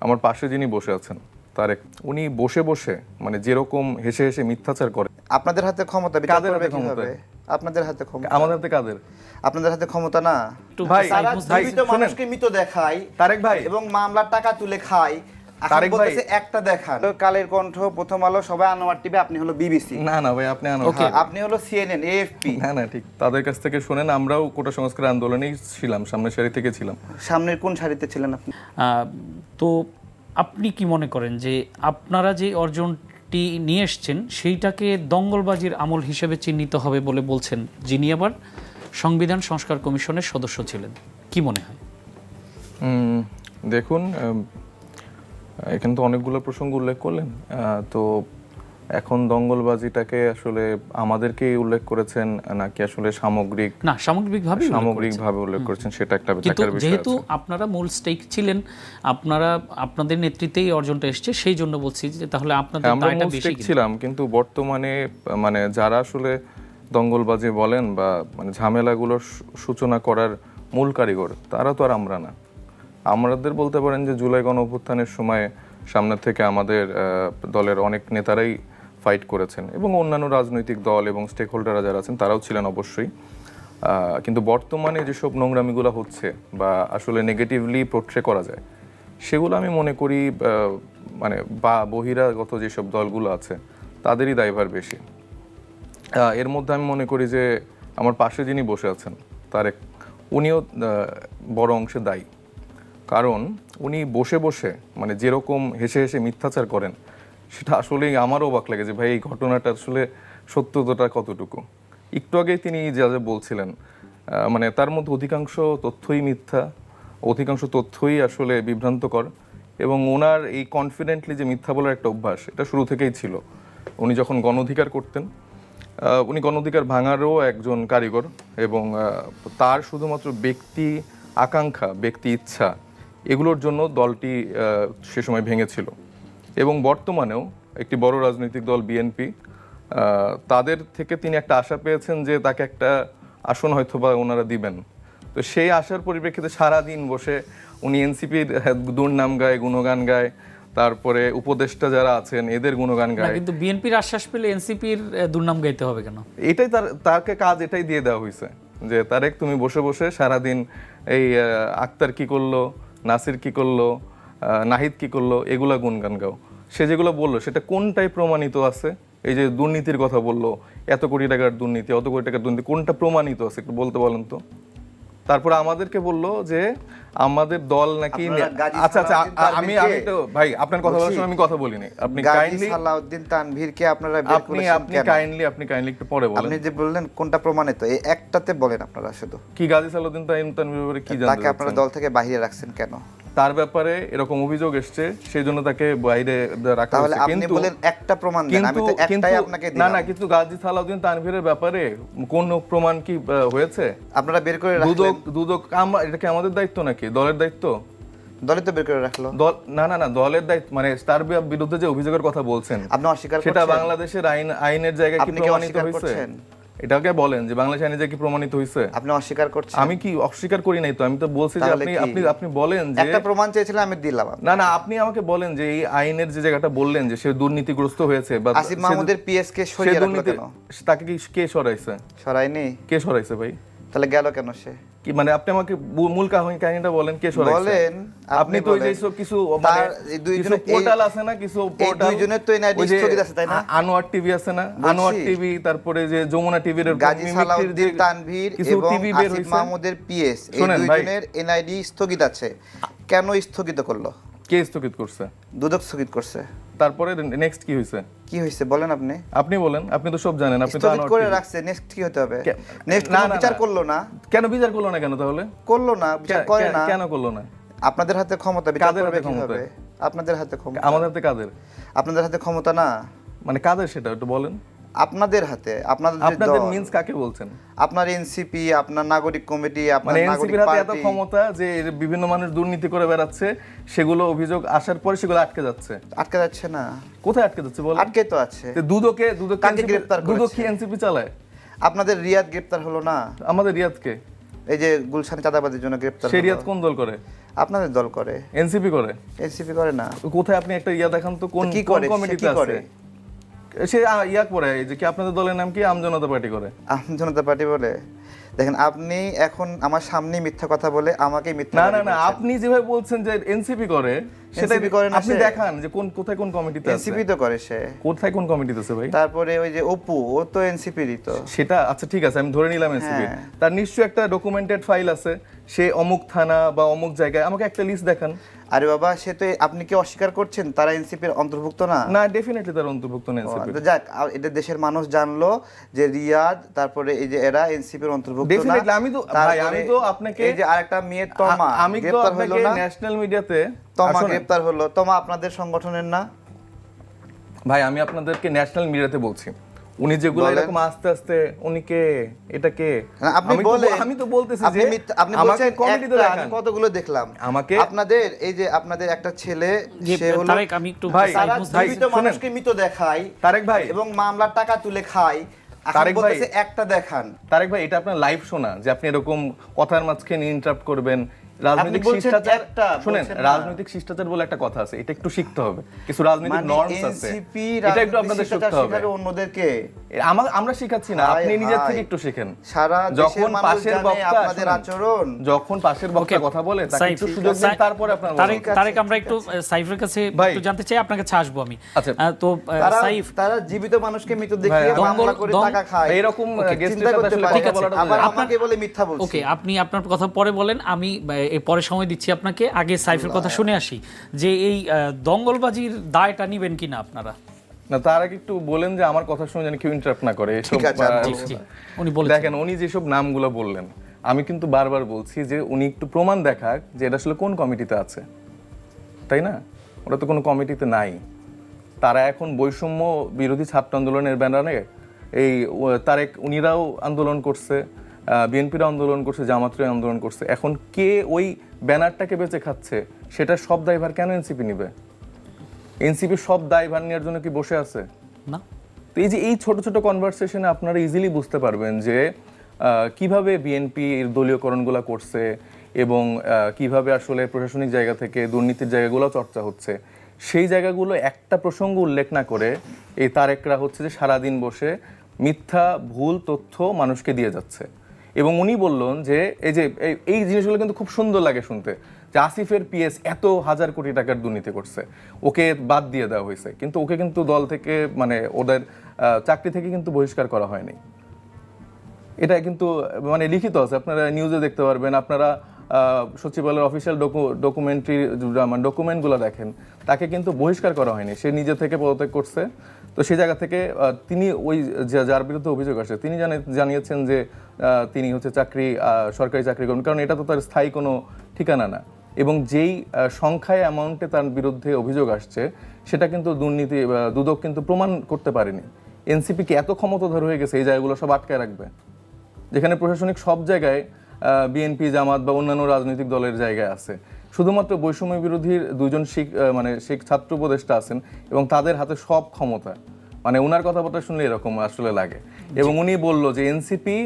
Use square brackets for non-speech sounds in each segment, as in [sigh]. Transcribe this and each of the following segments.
আমার পাশে যিনি বসে আছেন তারেক উনি বসে বসে মানে যেরকম হেসে হেসে মিথ্যাচার করে। আপনাদের হাতে ক্ষমতা কাদের হাতে ক্ষমতা? আপনাদের হাতে ক্ষমতা। আমাদের হাতে কাদের? আপনাদের হাতে ক্ষমতা না। ভাই, তারা জীবিত মানুষকে মৃত দেখায় তারেক ভাই। এবং মামলার টাকা তুলে খায়। তারেক ভাই। একটা দেখান। কালের কণ্ঠ প্রথম আলো সবাই আনোয়ার টিভি আপনি হলো বিবিসি না না ভাই আপনি. আপনি হলো সিএনএন এএফপি না না ঠিক। তাদের কাছ থেকে শুনেন আমরাও কোটা সংস্কার আন্দোলনেই ছিলাম সামনের সারি থেকে ছিলাম। সামনের কোন সারিতে ছিলেন আপনি? তো আপনি কি মনে করেন যে আপনারা যে অর্জনটি নিয়ে এসছেন সেইটাকে দঙ্গলবাজির আমল হিসেবে চিহ্নিত হবে বলে বলছেন যিনি আবার সংবিধান সংস্কার কমিশনের সদস্য ছিলেন? কি মনে হয়? দেখুন এখানে তো অনেকগুলো প্রসঙ্গ উল্লেখ করলেন। তো এখন দঙ্গলবাজিটাকে আসলে আমাদেরকেই উল্লেখ করেছেন নাকি আসলে সামগ্রিক না সামগ্রিকভাবে সামগ্রিকভাবে উল্লেখ করেছেন সেটা একটা কিন্তু যেহেতু আপনারা মূল স্টেক ছিলেন আপনারা আপনাদের নেতৃত্বেই অর্জনটা এসছে সেই জন্য বলছি যে তাহলে আপনাদের হ্যাঁ, আমরা দায়টা মূল বেশি স্টেক ছিলাম কিন্তু বর্তমানে মানে যারা আসলে দঙ্গলবাজি বলেন বা মানে ঝামেলাগুলোর সূচনা করার মূল কারিগর তারা তো আর আমরা না। আমাদের বলতে পারেন যে জুলাই গণ সময় সামনে থেকে আমাদের দলের অনেক নেতারাই ফাইট করেছেন এবং অন্যান্য রাজনৈতিক দল এবং স্টেক হোল্ডাররা যারা আছেন তারাও ছিলেন অবশ্যই। কিন্তু বর্তমানে যেসব নোংরামিগুলো হচ্ছে বা আসলে নেগেটিভলি পোট্রে করা যায় সেগুলো আমি মনে করি মানে বা বহিরাগত যেসব দলগুলো আছে তাদেরই দায়ভার বেশি। এর মধ্যে আমি মনে করি যে আমার পাশে যিনি বসে আছেন তারেক উনিও আহ, বড় অংশে দায়ী। কারণ উনি বসে বসে মানে যেরকম হেসে হেসে মিথ্যাচার করেন, সেটা আসলেই আমারও অবাক লাগে যে, ভাই, এই ঘটনাটা আসলে সত্যতাটা কতটুকু? একটু আগেই তিনি যা যা বলছিলেন মানে তার মধ্যে অধিকাংশ তথ্যই মিথ্যা, অধিকাংশ তথ্যই আসলে বিভ্রান্তকর এবং ওনার এই কনফিডেন্টলি যে মিথ্যা বলার একটা অভ্যাস, এটা শুরু থেকেই ছিল। উনি যখন গণ অধিকার করতেন উনি গণ অধিকার ভাঙারও একজন কারিগর এবং তার শুধুমাত্র ব্যক্তি আকাঙ্ক্ষা, ব্যক্তি ইচ্ছা এগুলোর জন্য দলটি সে সময় ভেঙেছিল। এবং বর্তমানেও একটি বড় রাজনৈতিক দল বিএনপি তাদের থেকে তিনি একটা আশা পেয়েছেন যে তাকে একটা আসন হয়তো বা ওনারা দিবেন। তো সেই আশার পরিপ্রেক্ষিতে সারা দিন বসে উনি এনসিপির দুর্নাম গায় গুণগান গায় তারপরে উপদেষ্টা যারা আছেন এদের গুণগান গায়। কিন্তু বিএনপির আশ্বাস পেলে এনসিপির দুর্নাম গাইতে হবে কেন? এটাই তার তাকে কাজ এটাই দিয়ে দেওয়া হয়েছে যে তারেক তুমি বসে বসে সারাদিন এই আক্তার কি করল নাসির কি করল নাহিদ কি করল, এগুলা গুনগান গাও। সে যেগুলো বলল, সেটা কোনটাই প্রমাণিত আছে? এই যে দুর্নীতির কথা বলল, এত কোটি টাকার দুর্নীতি, অত কোটি টাকার দুর্নীতি, কোনটা প্রমাণিত আছে? একটু বলতে বলেন তো। তারপরে আমাদেরকে বলল যে আমাদের দল নাকি আচ্ছা আচ্ছা আমি আমি তো ভাই আপনার কথা বলার সময় আমি কথা বলিনি। আপনি কাইন্ডলি সালাউদ্দিন তানভীরকে আপনারা বের আপনি আপনি কাইন্ডলি আপনি কাইন্ডলি একটু পরে বলেন। আপনি যে বললেন কোনটা প্রমাণিত? এই একটাতে বলেন আপনারা শুধু। কি গাজী সালাউদ্দিন তানভীর ব্যাপারে কি জানেন তাকে আপনারা দল থেকে বাহিরে রাখছেন কেন? তার ব্যাপারে এরকম অভিযোগ এসছে সেই জন্য তাকে বাইরে রাখা হয়েছে। কিন্তু বলেন একটা প্রমাণ দেন আমি তো একটাই আপনাকে না দিলাম। না কিন্তু গাজী সালাউদ্দিন তানভীরের ব্যাপারে কোন প্রমাণ কি হয়েছে? আপনারা বের করে রাখলেন। দুদক দুদক এটা কি আমাদের দায়িত্ব নাকি? দলের দায়িত্ব? দলই তো বের করে রাখল। দল না না না দলের দায়িত্ব মানে তার বিরুদ্ধে যে অভিযোগের কথা বলছেন আপনি অস্বীকার সেটা বাংলাদেশের আইন আইনের জায়গায় কি প্রমাণিত হয়েছে? এটাকে বলেন যে বাংলাদেশ আইনে যে কি প্রমাণিত হয়েছে আপনি অস্বীকার করছেন। আমি কি অস্বীকার করি নাই তো? আমি তো বলছি যে আপনি আপনি আপনি বলেন যে একটা প্রমাণ চেয়েছিলাম আমি দিলাম না না আপনি আমাকে বলেন যে এই আইনের যে জায়গাটা বললেন যে সে দুর্নীতিগ্রস্ত হয়েছে বা আসিফ মাহমুদের পিএস কে সরিয়ে রাখল কেন? তাকে কি কে সরাইছে? সরাইনি কে সরাইছে ভাই? তাহলে গেল কেন সে? কি মানে আপনি আমাকে মূল কাহিনী কাহিনীটা বলেন কে সরাইছে? বলেন, আপনি তো ওই যে বলেন। সব কিছু মানে তার কিছু এই- পোর্টাল আছে না কিছু পোর্টাল দুইজনের তো NID স্থগিত আছে, তাই না? আনোয়ার টিভি আছে না? আনোয়ার টিভি তারপরে যে যমুনা টিভির গাজী সালাউদ্দিন তানভীর এবং আসিফ মাহমুদের পিএস এই দুইজনের এনআইডি স্থগিত আছে। কেন স্থগিত করল? কে স্থগিত করছে? দুদক স্থগিত করছে। তারপরে নেক্সট কি হইছে? কি হইছে? বলেন আপনি। আপনি বলেন আপনি তো সব জানেন আপনি তো করে রাখছে নেক্সট কি হতে হবে? নেক্সট না, বিচার করল না। কেন বিচার করল না কেন তাহলে? করল না বিচার করে না। কেন করল না? আপনাদের হাতে ক্ষমতা বিচার কাদের করবে ক্ষমতা? আপনাদের হাতে ক্ষমতা। আমাদের হাতে কাদের? আপনাদের হাতে ক্ষমতা না? মানে কাদের সেটা একটু বলেন। আপনাদের হাতে আপনাদের আপনাদের মিন্স কাকে বলছেন? আপনার এনসিপি আপনার নাগরিক কমিটি আপনার মানে নাগরিক হাতে এত ক্ষমতা যে বিভিন্ন মানুষ দুর্নীতি করে বেড়াচ্ছে সেগুলো অভিযোগ আসার পরে সেগুলো আটকে যাচ্ছে। আটকে যাচ্ছে না। কোথায় আটকে যাচ্ছে বল? আটকে তো আছে। দুদকে দুদক কাকে গ্রেপ্তার দুদক করেছে? কি এনসিপি চালায়? আপনাদের রিয়াদ গ্রেপ্তার হলো না? আমাদের রিয়াদকে। এই যে গুলশান চাঁদাবাদের জন্য গ্রেপ্তার সে রিয়াদ কোন দল করে? আপনাদের দল করে। এনসিপি করে। এনসিপি করে না। কোথায় আপনি একটা ইয়া দেখান তো কোন তো কি করে? সে কমিটিতে কি করে? সে ইয়া করে যে কি আপনাদের দলের নাম কি? আমজনতা পার্টি করে। আম জনতা পার্টি বলে। দেখেন আপনি এখন আমার সামনে মিথ্যা কথা বলে আমাকে মিথ্যা না না না আপনি যেভাবে বলছেন যে এনসিপি করে সেটা NCP করে না আপনি দেখান যে কোন কোথায় কোন কমিটিতে আছে। এনসিপি তো করে সে। কোথায় কোন কমিটিতে আছে ভাই? তারপরে ওই যে অপু ও তো এনসিপিরই তো। সেটা আচ্ছা ঠিক আছে আমি ধরে নিলাম এনসিপি। হ্যাঁ। তার নিশ্চয়ই একটা ডকুমেন্টেড ফাইল আছে। সে অমুক থানা বা অমুক জায়গায় আমাকে একটা লিস্ট দেখান। আরে বাবা সে তো আপনি কি অস্বীকার করছেন? তারা এনসিপির অন্তর্ভুক্ত না? না ডেফিনেটলি তার অন্তর্ভুক্ত ও, এনসিপি যাক এটা দেশের মানুষ জানলো যে রিয়াদ তারপরে এই যে এরা এনসিপির অন্তর্ভুক্ত না Definitely, আমি তো- ভাই, আমি তো আপনাকে- এই যে আরেকটা মেয়ে তমা আমি তো আপনাকে ন্যাশনাল মিডিয়াতে তমা গ্রেপ্তার হলো। তমা আপনাদের সংগঠনের না? ভাই আমি আপনাদেরকে ন্যাশনাল মিডিয়াতে বলছি। উনি যেগুলো এরকম আস্তে আস্তে উনি কে? এটা কে? আপনি আমি বলেন। আমি তো বলতেছি আপনি যে আপনি বলছেন দেখান। কতগুলো দেখলাম। আমাকে- আপনাদের এই যে আপনাদের একটা ছেলে সে হলো তারেক আমি একটু ভাই, জীবিত মানুষকে মৃত দেখায় তারেক ভাই। এবং মামলার টাকা তুলে খায়। তারেক ভাই। একটা দেখান। তারেক ভাই এটা আপনার লাইভ শোনা যে আপনি এরকম কথার মাঝখানে ইন্টারাপ্ট করবেন। রাজনৈতিক শিষ্টাচার একটা, শুনেন রাজনৈতিক শিষ্টাচার বলে একটা কথা আছে এটা একটু শিখতে হবে। কিছু রাজনৈতিক মানে নর্মস আছে। এটা একটু আপনাদের শিখতে হবে। অন্যদেরকে আমা- আমরা শিখাচ্ছি না আপনি নিজের থেকে একটু শিখেন। সারা যখন পাশের বক্তা আপনাদের আচরণ। যখন পাশের বক্তা কথা বলে তাকে একটু সুযোগ দিন তারপরে আপনার তারেক বলুন। তারেক আমরা একটু সাইফের কাছে একটু জানতে চাই আপনার কাছে আসব আমি। আচ্ছা। তো সাইফ তারা জীবিত মানুষকে মৃত দেখিয়ে দঙ্গল- মামলা করে টাকা খায়। এইরকম Okay, guest চিন্তা এর সাথে আসলে পারি। কথা বলাটা আবার আমাকে বলে মিথ্যা বলছি। ওকে আপনি আপনার কথা পরে বলেন আমি পরে সময় দিচ্ছি আপনাকে। আগে সাইফের কথা শুনে আসি যে এই দঙ্গলবাজির দায়টা নিবেন কিনা আপনারা? না তার আগে একটু বলেন যে আমার কথা শুনে যেন কেউ ইন্টারাপ্ট না করে এসব জি, উনি বলেছেন। দেখেন উনি যেসব নামগুলো বললেন আমি কিন্তু বারবার বলছি যে উনি একটু প্রমাণ দেখাক যে এটা আসলে কোন কমিটিতে আছে। তাই না? ওরা তো কোনো কমিটিতে নাই। তারা এখন বৈষম্য বিরোধী ছাত্র আন্দোলনের ব্যানারে এই তারেক উনিরাও আন্দোলন করছে। বিএনপিরা আন্দোলন করছে জামাতরা আন্দোলন করছে। এখন কে ওই ব্যানারটাকে বেঁচে খাচ্ছে? সেটা সব দায়ভার কেন এনসিপি নিবে? এনসিপি সব দায়ভার নেওয়ার জন্য কি বসে আছে? না। তো এই যে এই ছোট ছোট কনভারসেশনে আপনারা ইজিলি বুঝতে পারবেন যে কীভাবে বিএনপি এর দলীয়করণগুলো করছে এবং কীভাবে আসলে প্রশাসনিক জায়গা থেকে দুর্নীতির জায়গাগুলো চর্চা হচ্ছে। সেই জায়গাগুলো একটা প্রসঙ্গ উল্লেখ না করে এই তারেকরা হচ্ছে যে সারাদিন বসে মিথ্যা ভুল তথ্য মানুষকে দিয়ে যাচ্ছে। এবং উনি বললেন যে, এই যে, এই- জিনিসগুলো কিন্তু খুব সুন্দর লাগে শুনতে। যে আসিফের পিএস এত হাজার কোটি টাকার দুর্নীতি করছে। ওকে বাদ দিয়ে দেওয়া হয়েছে। কিন্তু ওকে কিন্তু দল থেকে মানে ওদের চাকরি থেকে কিন্তু বহিষ্কার করা হয়নি। এটা কিন্তু মানে লিখিত আছে। আপনারা নিউজে দেখতে পারবেন। আপনারা সচিবালয়ের অফিসিয়াল ডকু ডকুমেন্টারি মানে ডকুমেন্টগুলো দেখেন। তাকে কিন্তু বহিষ্কার করা হয়নি। সে নিজে থেকে পদত্যাগ করছে। তো সেই জায়গা থেকে তিনি ওই যার বিরুদ্ধে অভিযোগ আসে, তিনি জানিয়েছেন যে তিনি হচ্ছে চাকরি সরকারি চাকরি করবেন কারণ এটা তো তার স্থায়ী কোনো ঠিকানা না। এবং যেই সংখ্যায় অ্যামাউন্টে তার বিরুদ্ধে অভিযোগ আসছে, সেটা কিন্তু দুর্নীতি দুদক কিন্তু প্রমাণ করতে পারেনি। এনসিপি কি এত ক্ষমতাধর হয়ে গেছে, এই জায়গাগুলো সব আটকায় রাখবে। যেখানে প্রশাসনিক সব জায়গায় বিএনপি জামাত বা অন্যান্য রাজনৈতিক দলের জায়গায় আছে। শুধুমাত্র বৈষম্য বিরোধীর দুজন শিখ মানে শিখ ছাত্র উপদেষ্টা আছেন এবং তাদের হাতে সব ক্ষমতা। মানে ওনার কথাবার্তা শুনলে এরকম আসলে লাগে। এবং উনি বলল যে এনসিপি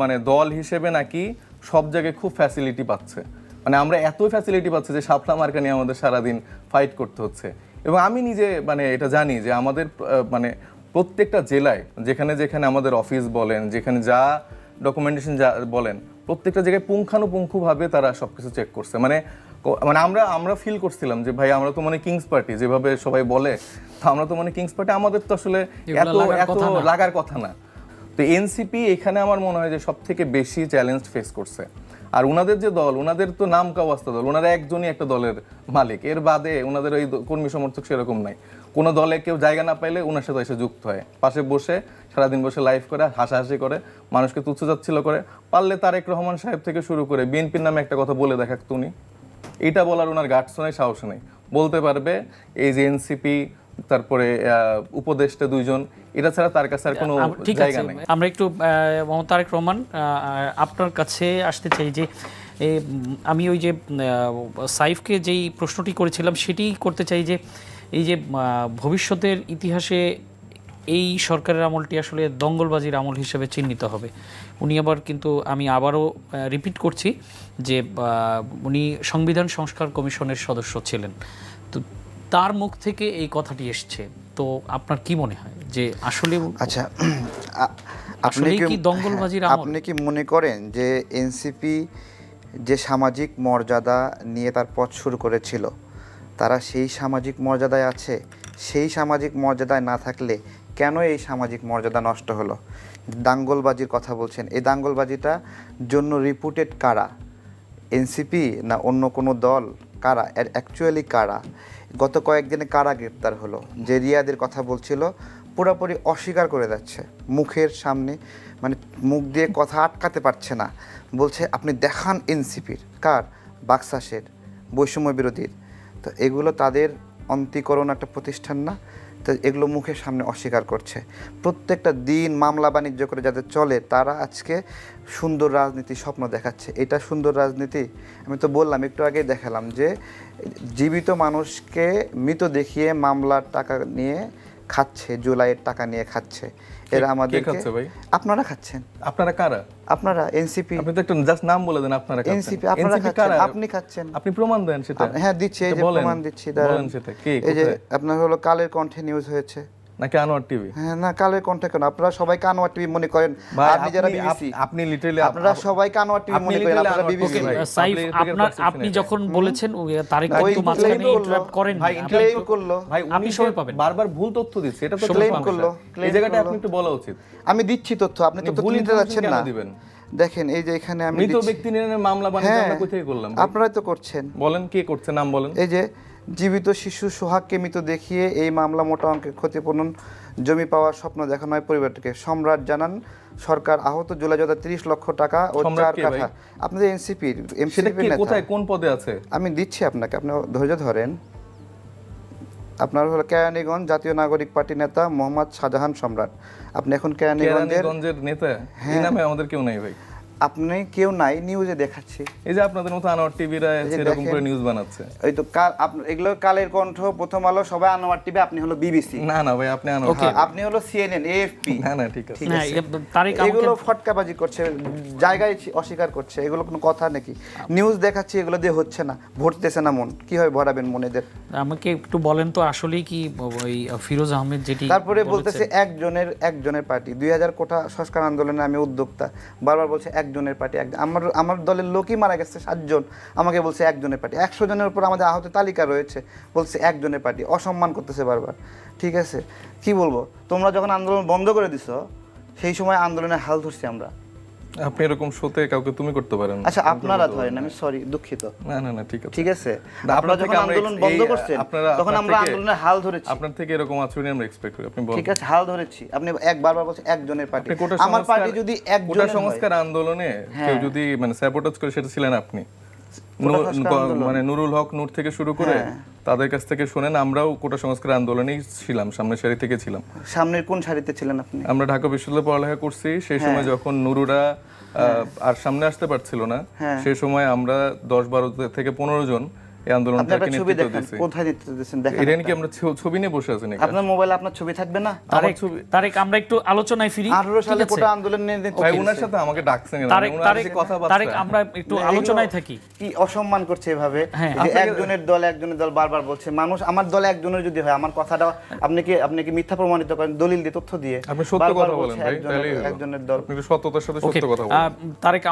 মানে দল হিসেবে নাকি সব জায়গায় খুব ফ্যাসিলিটি পাচ্ছে। মানে আমরা এত ফ্যাসিলিটি পাচ্ছি যে শাপলা মার্কা নিয়ে আমাদের সারাদিন ফাইট করতে হচ্ছে। এবং আমি নিজে মানে এটা জানি যে আমাদের মানে প্রত্যেকটা জেলায় যেখানে যেখানে আমাদের অফিস বলেন, যেখানে যা ডকুমেন্টেশন যা বলেন প্রত্যেকটা জায়গায় পুঙ্খানুপুঙ্খভাবে তারা সবকিছু চেক করছে। মানে মানে আমরা আমরা ফিল করছিলাম যে ভাই আমরা তো মানে কিংস পার্টি যেভাবে সবাই বলে তো আমরা তো মানে কিংস পার্টি আমাদের তো আসলে এত এত কথা না। লাগার কথা না। তো এনসিপি এখানে আমার মনে হয় যে সব থেকে বেশি চ্যালেঞ্জ ফেস করছে। আর ওনাদের যে দল ওনাদের তো নাম কাওয়াস্তা দল ওনারা একজনই একটা দলের মালিক। এর বাদে ওনাদের ওই কর্মী সমর্থক সেরকম নাই। কোনো দলে কেউ জায়গা না পাইলে ওনার সাথে এসে যুক্ত হয়। পাশে বসে সারাদিন বসে লাইভ করে হাসাহাসি করে মানুষকে তুচ্ছ যাচ্ছিল করে। পারলে তারেক রহমান সাহেব থেকে শুরু করে বিএনপির নামে একটা কথা বলে দেখাক উনি এটা বলার ওনার গার্ডস নেই সাহস নেই। বলতে পারবে এই যে এনসিপি তারপরে উপদেষ্টা দুইজন এটা ছাড়া তার কাছে আর কোনো ঠিক জায়গা নেই। আমরা একটু মোহাম্মদ তারেক রহমান আপনার কাছে আসতে চাই যে আমি ওই যে সাইফকে যেই প্রশ্নটি করেছিলাম সেটি করতে চাই যে এই যে ভবিষ্যতের ইতিহাসে এই সরকারের আমলটি আসলে দঙ্গলবাজির আমল হিসেবে চিহ্নিত হবে। উনি আবার কিন্তু আমি আবারও রিপিট করছি যে উনি সংবিধান সংস্কার কমিশনের সদস্য ছিলেন। তো তার মুখ থেকে এই কথাটি এসছে। তো আপনার কি মনে হয় যে আসলে আচ্ছা [clears throat] আপনি কি দঙ্গলবাজির হ্যাঁ, আমল? আপনি কি মনে করেন যে এনসিপি যে সামাজিক মর্যাদা নিয়ে তার পথ শুরু করেছিল? তারা সেই সামাজিক মর্যাদায় আছে। সেই সামাজিক মর্যাদায় না থাকলে কেন এই সামাজিক মর্যাদা নষ্ট হলো? দাঙ্গলবাজির কথা বলছেন। এই দাঙ্গলবাজিটা জন্য রিপুটেড কারা? এনসিপি না অন্য কোনো দল? কারা? এর অ্যাকচুয়ালি কারা? গত কয়েকদিনে কারা গ্রেপ্তার হলো? যে রিয়াদের কথা বলছিল, পুরোপুরি অস্বীকার করে যাচ্ছে। মুখের সামনে মানে মুখ দিয়ে কথা আটকাতে পারছে না। বলছে, আপনি দেখান এনসিপির কার? বাক্সাসের। বৈষম্য বিরোধীর। তো এগুলো তাদের অন্তিকরণ একটা প্রতিষ্ঠান না, তো এগুলো মুখের সামনে অস্বীকার করছে। প্রত্যেকটা দিন মামলা বাণিজ্য করে যাদের চলে, তারা আজকে সুন্দর রাজনীতি স্বপ্ন দেখাচ্ছে। এটা সুন্দর রাজনীতি? আমি তো বললাম, একটু আগেই দেখালাম যে, জীবিত মানুষকে মৃত দেখিয়ে মামলার টাকা নিয়ে খাচ্ছে জুলাইয়ের টাকা নিয়ে খাচ্ছে। এরা আমাদের আপনারা খাচ্ছেন। আপনারা কারা? আপনারা এনসিপি আপনি তো একটু জাস্ট নাম বলে দেন আপনারা এনসিপি আপনারা খাচ্ছেন আপনি খাচ্ছেন। আপনি প্রমাণ দেন সেটা। হ্যাঁ দিচ্ছি এই যে প্রমাণ দিচ্ছি দাঁড়ান। বলেন সেটা কে এই যে আপনার হলো কালের কণ্ঠে নিউজ হয়েছে। নাকি আনোয়ার টিভি? হ্যাঁ না কালের কণ্ঠে কেন? আপনারা সবাই কানোয়ার টিভি মনে করেন। ভাই, আপনি যারা বিবিসি আপনি লিটারালি আপনারা সবাই কানোয়ার টিভি মনে করেন আপনারা বিবিসি। সাইফ আপনার আপনি যখন বলেছেন কিন্তু মাঝখানে ইন্টারাপ্ট করেন ভাই claim করল। ভাই আপনি উনি সময় পাবেন। বারবার ভুল তথ্য দিচ্ছে এটা তো পাবেন। করল এই জায়গাটা আপনি একটু বলা উচিত। আমি দিচ্ছি তথ্য আপনি তথ্য ভুল নিতে যাচ্ছেন না। দিবেন? দেখেন এই যে এখানে আমি মৃত ব্যক্তি নিয়ে মামলা বাণিজ্য হ্যাঁ আমরা কোথায় করলাম? আপনারাই তো করছেন। বলেন কে করছে? নাম বলেন। এই যে জীবিত শিশু সোহাগকে মৃত দেখিয়ে এই মামলা মোটা অঙ্কের ক্ষতিপূরণ জমি পাওয়ার স্বপ্ন দেখানো হয় পরিবারটিকে। সম্রাট জানান সরকার আহত জুলাই যোদ্ধা তিরিশ লক্ষ টাকা ও চার কাঠা। আপনাদের এনসিপির নেতা। কোথায় কোন পদে আছে? আমি দিচ্ছি আপনাকে আপনি ধৈর্য ধরেন। আপনার হলো কেরানীগঞ্জ জাতীয় নাগরিক পার্টি নেতা মোহাম্মদ শাহজাহান সম্রাট। আপনি এখন কেরানীগঞ্জের নেতা? হ্যাঁ। নামে আমাদের কেউ নাই ভাই। আপনি কেউ নাই নিউজে দেখাচ্ছি। এই যে আপনাদের মতো আনোয়ার টিভিরা যে এরকম করে নিউজ বানাচ্ছে। ওই তো কাল আপনার এগুলো কালের কণ্ঠ প্রথম আলো সবাই আনোয়ার টিভি আপনি হলো বিবিসি না না ভাই আপনি আনোয়ার হ্যাঁ, আপনি হলো সিএনএন এএফপি না না ঠিক আছে। না, আছে। এ- আমাকে এগুলো ফটকাবাজি করছে জায়গায় অস্বীকার করছে এগুলো কোনো কথা নাকি? নিউজ দেখাচ্ছি এগুলো দিয়ে হচ্ছে না ভরতেছে না মন। কীভাবে ভরাবেন মনেদের আমাকে একটু বলেন তো আসলেই কি ওই ফিরোজ আহমেদ যেটি তারপরে বলতেছে একজনের একজনের পার্টি। দুই হাজার কোটা সংস্কার আন্দোলনে আমি উদ্যোক্তা। বারবার বলছে একজনের পার্টি, একজন আমার আমার দলের লোকই মারা গেছে সাতজন। আমাকে বলছে একজনের পার্টি। একশো জনের উপর আমাদের আহত তালিকা রয়েছে, বলছে একজনের পার্টি। অসম্মান করতেছে বারবার। ঠিক আছে? কি বলব? তোমরা যখন আন্দোলন বন্ধ করে দিছো, সেই সময় আন্দোলনের হাল ধরছি আমরা। আপনি এরকম শোতে কাউকে তুমি করতে পারেন। আচ্ছা আপনারা ধরেন আমি সরি দুঃখিত। না না না ঠিক আছে। ঠিক আছে? আপনারা যখন আন্দোলন বন্ধ করছেন আপনারা তখন আমরা আন্দোলনের হাল ধরেছি। আপনার থেকে এরকম আচরণ আমরা এক্সপেক্ট করি। আপনি বলেন ঠিক আছে হাল ধরেছি। আপনি একবার বার বলছেন একজনের পার্টি। আমার পার্টি যদি একজন একজনের সংস্কার আন্দোলনে হ্যাঁ। কেউ যদি মানে স্যাবোটাজ করে সেটা ছিলেন আপনি। মানে নুরুল হক নূর থেকে শুরু করে হ্যাঁ। তাদের কাছ থেকে শুনেন আমরাও কোটা সংস্কার আন্দোলনেই ছিলাম সামনের সারি থেকে ছিলাম। সামনের কোন সারিতে ছিলেন আপনি? আমরা ঢাকা বিশ্ববিদ্যালয়ে পড়ালেখা করছি সেই সময় যখন নুরুরা আহ, আর সামনে আসতে পারছিল না হ্যাঁ। সেই সময় আমরা দশ বারো থেকে পনেরো জন এই আন্দোলনটাকে নেতৃত্ব দিয়েছি কোথায় নেতৃত্ব দিচ্ছেন? দেখেন এটা নাকি আমরা ছবি নিয়ে বসে আছি নাকি? আপনার মোবাইলে আপনার ছবি থাকবে না? তারেক তারেক আমরা একটু আলোচনায় ফিরি। আঠারো ঠিক সালে কোটা আন্দোলন নিয়ে ভাই। ওনার সাথে আমাকে ডাকছেন কেন? তারেক ওনার তারেক আমরা একটু আলোচনায় থাকি। কি অসম্মান করছে এভাবে? হ্যাঁ। যে একজনের দল একজনের দল বারবার বলছে মানুষ আমার দলে একজনের যদি হয় আমার কথাটা আপনি কি আপনি কি মিথ্যা প্রমাণিত করেন? দলিল দিয়ে তথ্য দিয়ে আপনি সত্য কথা বলেন ভাই একজনের- একজনের দল। আপনি সততার সাথে সত্য কথা বলেন। তারেক